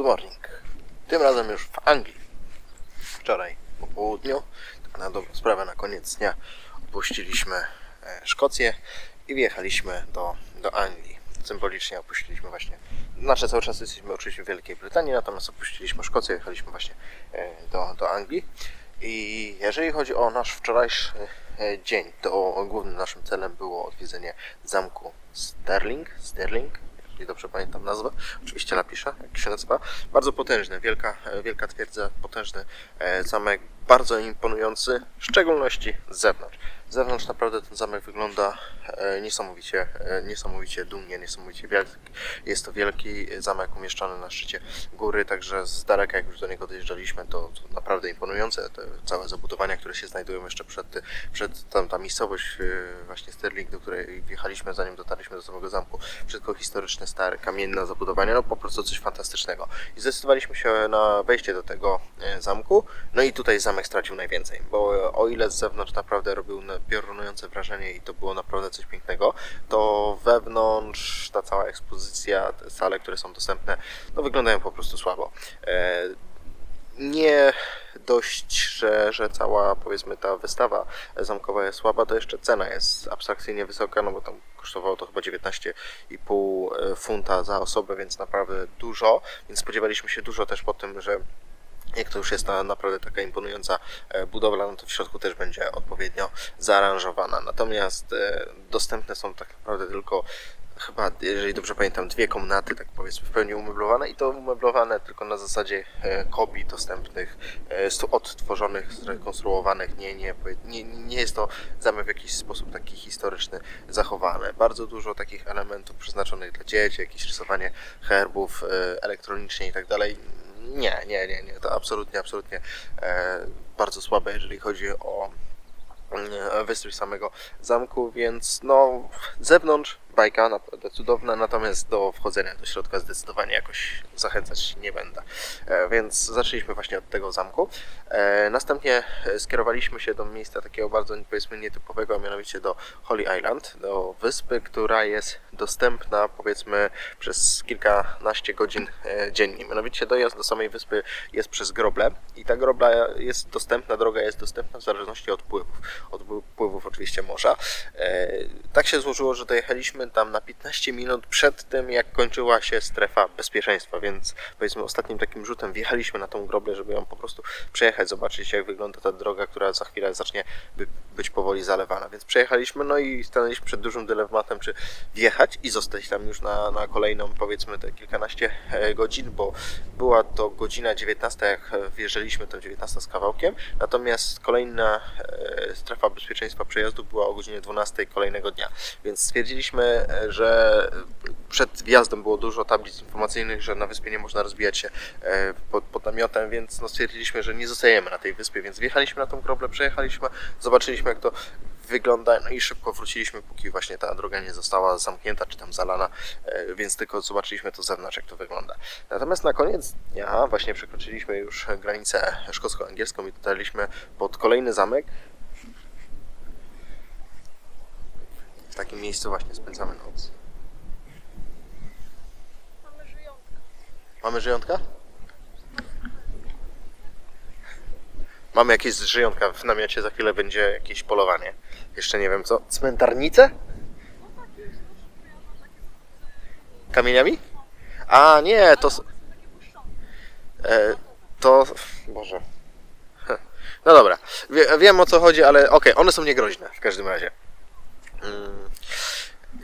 Good morning. Tym razem już w Anglii. Wczoraj po południu, tak na dobrą sprawę na koniec dnia, opuściliśmy e, Szkocję i wjechaliśmy do, do Anglii. Symbolicznie opuściliśmy właśnie, znaczy cały czas jesteśmy oczywiście w Wielkiej Brytanii, natomiast opuściliśmy Szkocję, jechaliśmy właśnie e, do, do Anglii. I jeżeli chodzi o nasz wczorajszy e, dzień, to głównym naszym celem było odwiedzenie zamku Sterling. Sterling, jeżeli dobrze pamiętam nazwę. Oczywiście napiszę, jak się nazywa. Bardzo potężny, wielka, wielka twierdza, potężny e, zamek, bardzo imponujący, w szczególności z zewnątrz. Z zewnątrz naprawdę ten zamek wygląda e, niesamowicie, e, niesamowicie dumnie, niesamowicie wielki. Jest to wielki zamek umieszczony na szczycie góry, także z daleka jak już do niego dojeżdżaliśmy, to, to naprawdę imponujące te całe zabudowania, które się znajdują jeszcze przed, przed tam, ta miejscowość e, właśnie Sterling, do której wjechaliśmy zanim dotarliśmy do samego zamku. Wszystko historyczne, stare, kamienne zabudowania, no po prostu coś fantastycznego. I zdecydowaliśmy się na wejście do tego zamku, no i tutaj zamek stracił najwięcej, bo o ile z zewnątrz naprawdę robił piorunujące wrażenie i to było naprawdę coś pięknego, to wewnątrz ta cała ekspozycja, te sale, które są dostępne, no wyglądają po prostu słabo. E, nie dość, że, że cała powiedzmy ta wystawa zamkowa jest słaba, to jeszcze cena jest abstrakcyjnie wysoka, no bo tam kosztowało to chyba 19,5 funta za osobę, więc naprawdę dużo, więc spodziewaliśmy się dużo też po tym, że jak to już jest na, naprawdę taka imponująca e, budowla, no to w środku też będzie odpowiednio zaaranżowana. Natomiast e, dostępne są tak naprawdę tylko chyba, jeżeli dobrze pamiętam, dwie komnaty, tak powiedzmy, w pełni umeblowane i to umeblowane tylko na zasadzie e, kopii dostępnych, odtworzonych, zrekonstruowanych. Nie, nie, nie, nie jest to zamek w jakiś sposób taki historyczny zachowany. Bardzo dużo takich elementów przeznaczonych dla dzieci, jakieś rysowanie herbów elektronicznie i tak dalej. Nie, nie, nie, nie, to absolutnie, absolutnie e, bardzo słabe, jeżeli chodzi o e, wystrój samego zamku, więc no zewnątrz bajka naprawdę cudowna, natomiast do wchodzenia do środka zdecydowanie jakoś zachęcać nie będę. E, Więc zaczęliśmy właśnie od tego zamku. E, Następnie e, skierowaliśmy się do miejsca takiego bardzo powiedzmy nietypowego, a mianowicie do Holy Island, do wyspy, która jest dostępna powiedzmy przez kilkanaście godzin dziennie. Mianowicie dojazd do samej wyspy jest przez groble i ta grobla jest dostępna, droga jest dostępna w zależności od pływów. Od pływów oczywiście morza. Tak się złożyło, że dojechaliśmy tam na 15 minut przed tym, jak kończyła się strefa bezpieczeństwa, więc powiedzmy ostatnim takim rzutem wjechaliśmy na tą groblę, żeby ją po prostu przejechać, zobaczyć jak wygląda ta droga, która za chwilę zacznie by, być powoli zalewana. Więc przejechaliśmy, no i stanęliśmy przed dużym dylematem, czy wjechać i zostać tam już na, na kolejną powiedzmy te kilkanaście e, godzin, bo była to godzina 19, jak wjeżdżaliśmy, to 19 z kawałkiem, natomiast kolejna e, strefa bezpieczeństwa przejazdu była o godzinie 12 kolejnego dnia, więc stwierdziliśmy, że przed wjazdem było dużo tablic informacyjnych, że na wyspie nie można rozbijać się e, pod, pod namiotem, więc no stwierdziliśmy, że nie zostajemy na tej wyspie, więc wjechaliśmy na tą groblę, przejechaliśmy, zobaczyliśmy jak to wygląda, no i szybko wróciliśmy, póki właśnie ta droga nie została zamknięta czy tam zalana, e, więc tylko zobaczyliśmy to z zewnątrz, jak to wygląda. Natomiast na koniec dnia właśnie przekroczyliśmy już granicę szkocko-angielską i dotarliśmy pod kolejny zamek. Takim miejscu właśnie spędzamy noc. Mamy żyjątka. Mamy żyjątka? Mamy jakieś żyjątka w namiocie, za chwilę będzie jakieś polowanie. Jeszcze nie wiem co. Cmentarnice? No Kamieniami? A nie, to... s-. E, to... Boże. No dobra, Wie, wiem o co chodzi, ale okej, one są niegroźne w każdym razie. Mm,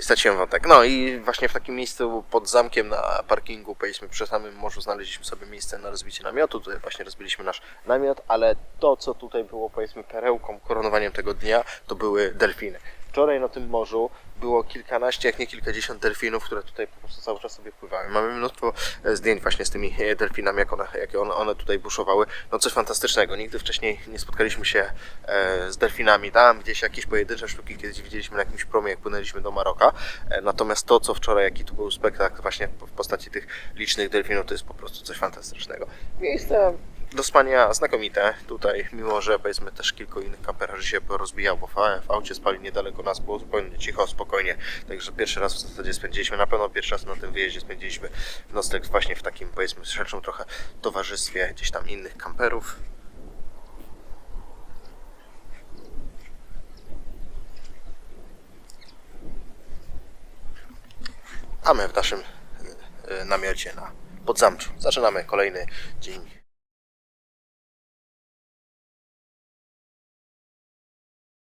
Straciłem wątek. No i właśnie w takim miejscu pod zamkiem na parkingu, powiedzmy przy samym morzu, znaleźliśmy sobie miejsce na rozbicie namiotu. Tutaj właśnie rozbiliśmy nasz namiot, ale to, co tutaj było powiedzmy perełką, koronowaniem tego dnia, to były delfiny. Wczoraj na tym morzu było kilkanaście, jak nie kilkadziesiąt delfinów, które tutaj po prostu cały czas sobie pływały. Mamy mnóstwo e, zdjęć właśnie z tymi e, delfinami, jak one, jak one, one tutaj buszowały. No coś fantastycznego. Nigdy wcześniej nie spotkaliśmy się e, z delfinami. Tam gdzieś jakieś pojedyncze sztuki kiedyś widzieliśmy na jakimś promie, jak płynęliśmy do Maroka. Natomiast to, co wczoraj, jaki tu był spektakl właśnie w postaci tych licznych delfinów, to jest po prostu coś fantastycznego. Miejsce do spania znakomite. Tutaj, mimo że powiedzmy też kilku innych kamperarzy się porozbijało w, w aucie, spali niedaleko nas, było zupełnie cicho, spokojnie. Także pierwszy raz w zasadzie spędziliśmy, na pewno pierwszy raz na tym wyjeździe spędziliśmy nocleg właśnie w takim powiedzmy szerszym trochę towarzystwie gdzieś tam innych kamperów. A my w naszym y, namiocie na Podzamczu. Zaczynamy kolejny dzień